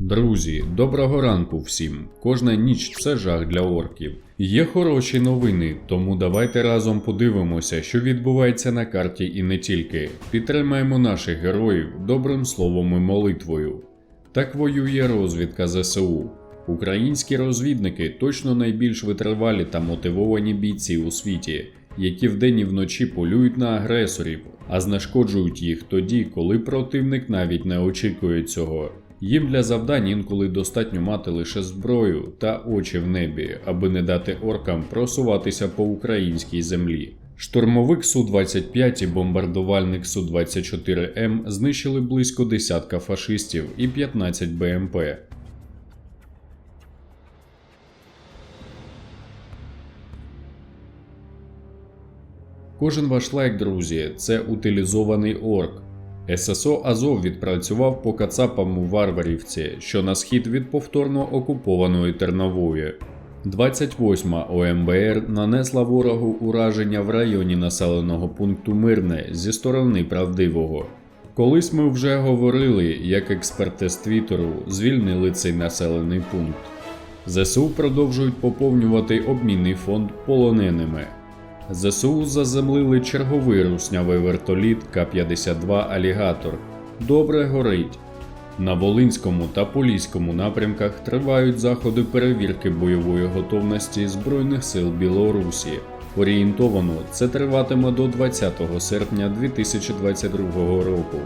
Друзі, доброго ранку всім. Кожна ніч це жах для орків. Є хороші новини, тому давайте разом подивимося, що відбувається на карті і не тільки. Підтримаємо наших героїв добрим словом і молитвою. Так воює розвідка ЗСУ. Українські розвідники точно найбільш витривалі та мотивовані бійці у світі, які вдень і вночі полюють на агресорів, а знешкоджують їх тоді, коли противник навіть не очікує цього. Їм для завдань інколи достатньо мати лише зброю та очі в небі, аби не дати оркам просуватися по українській землі. Штурмовик Су-25 і бомбардувальник Су-24М знищили близько десятка фашистів і 15 БМП. Кожен ваш лайк, друзі, це утилізований орк. ССО Азов відпрацював по Кацапам у Варварівці, що на схід від повторно окупованої Тернової. 28-ма ОМБР нанесла ворогу ураження в районі населеного пункту Мирне зі сторони правдивого. Колись ми вже говорили, як експерти з Твіттеру звільнили цей населений пункт. ЗСУ продовжують поповнювати обмінний фонд полоненими. ЗСУ заземлили черговий руснявий вертоліт К-52 Алігатор. Добре горить. На Волинському та Поліському напрямках тривають заходи перевірки бойової готовності Збройних сил Білорусі. Орієнтовано це триватиме до 20 серпня 2022 року.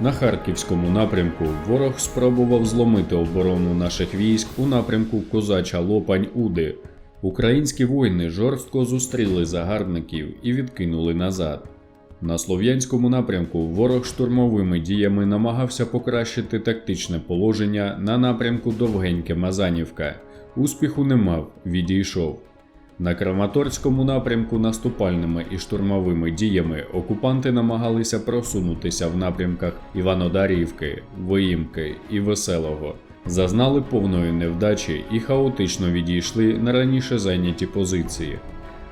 На Харківському напрямку ворог спробував зломити оборону наших військ у напрямку Козача Лопань Уди. Українські воїни жорстко зустріли загарбників і відкинули назад. На слов'янському напрямку ворог штурмовими діями намагався покращити тактичне положення на напрямку Довгеньке Мазанівка. Успіху не мав, відійшов. На Краматорському напрямку наступальними і штурмовими діями окупанти намагалися просунутися в напрямках Іванодарівки, Виїмки і Веселого. Зазнали повної невдачі і хаотично відійшли на раніше зайняті позиції.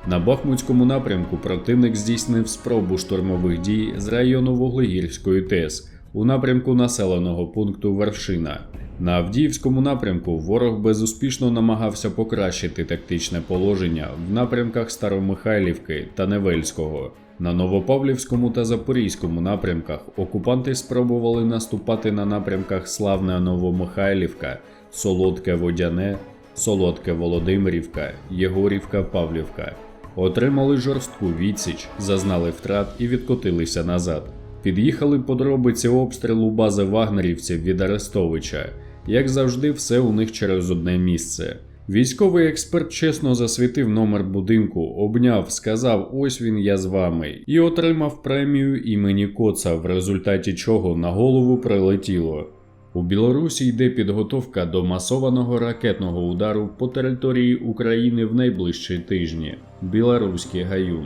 На Бахмутському напрямку противник здійснив спробу штурмових дій з району Вуглегірської ТЕС у напрямку населеного пункту Вершина. На Авдіївському напрямку ворог безуспішно намагався покращити тактичне положення в напрямках Старомихайлівки та Невельського. На Новопавлівському та Запорізькому напрямках окупанти спробували наступати на напрямках Славна Новомихайлівка, Солодке Водяне, Солодке Володимирівка, Єгорівка Павлівка. Отримали жорстку відсіч, зазнали втрат і відкотилися назад. Під'їхали подробиці обстрілу бази вагнерівців від Арестовича. Як завжди, все у них через одне місце. Військовий експерт чесно засвітив номер будинку, обняв, сказав: Ось він я з вами, і отримав премію імені Коца, в результаті чого на голову прилетіло. У Білорусі йде підготовка до масованого ракетного удару по території України в найближчі тижні. Білоруський гаюн.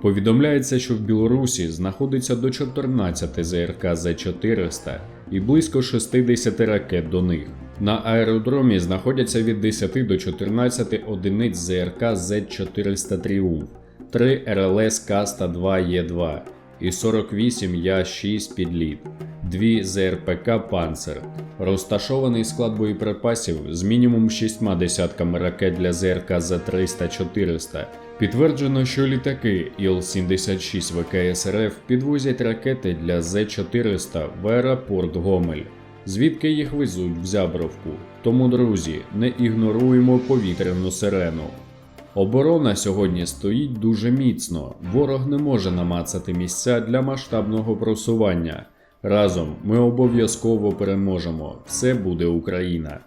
Повідомляється, що в Білорусі знаходиться до 14 ЗРК З-400 і близько 60 ракет до них. На аеродромі знаходяться від 10 до 14 одиниць ЗРК З-400 Тріумф, 3 РЛС Каста-2 Є2 і 48 Я-6 підліт, 2 ЗРПК Панцер. Розташований склад боєприпасів з мінімум 6 десятками ракет для ЗРК З-300-400. Підтверджено, що літаки Іл-76 ВКС РФ підвозять ракети для З-400 в аеропорт Гомель, звідки їх везуть в Зябровку. Тому, друзі, не ігноруємо повітряну сирену. Оборона сьогодні стоїть дуже міцно. Ворог не може намацати місця для масштабного просування. Разом ми обов'язково переможемо. Все буде Україна.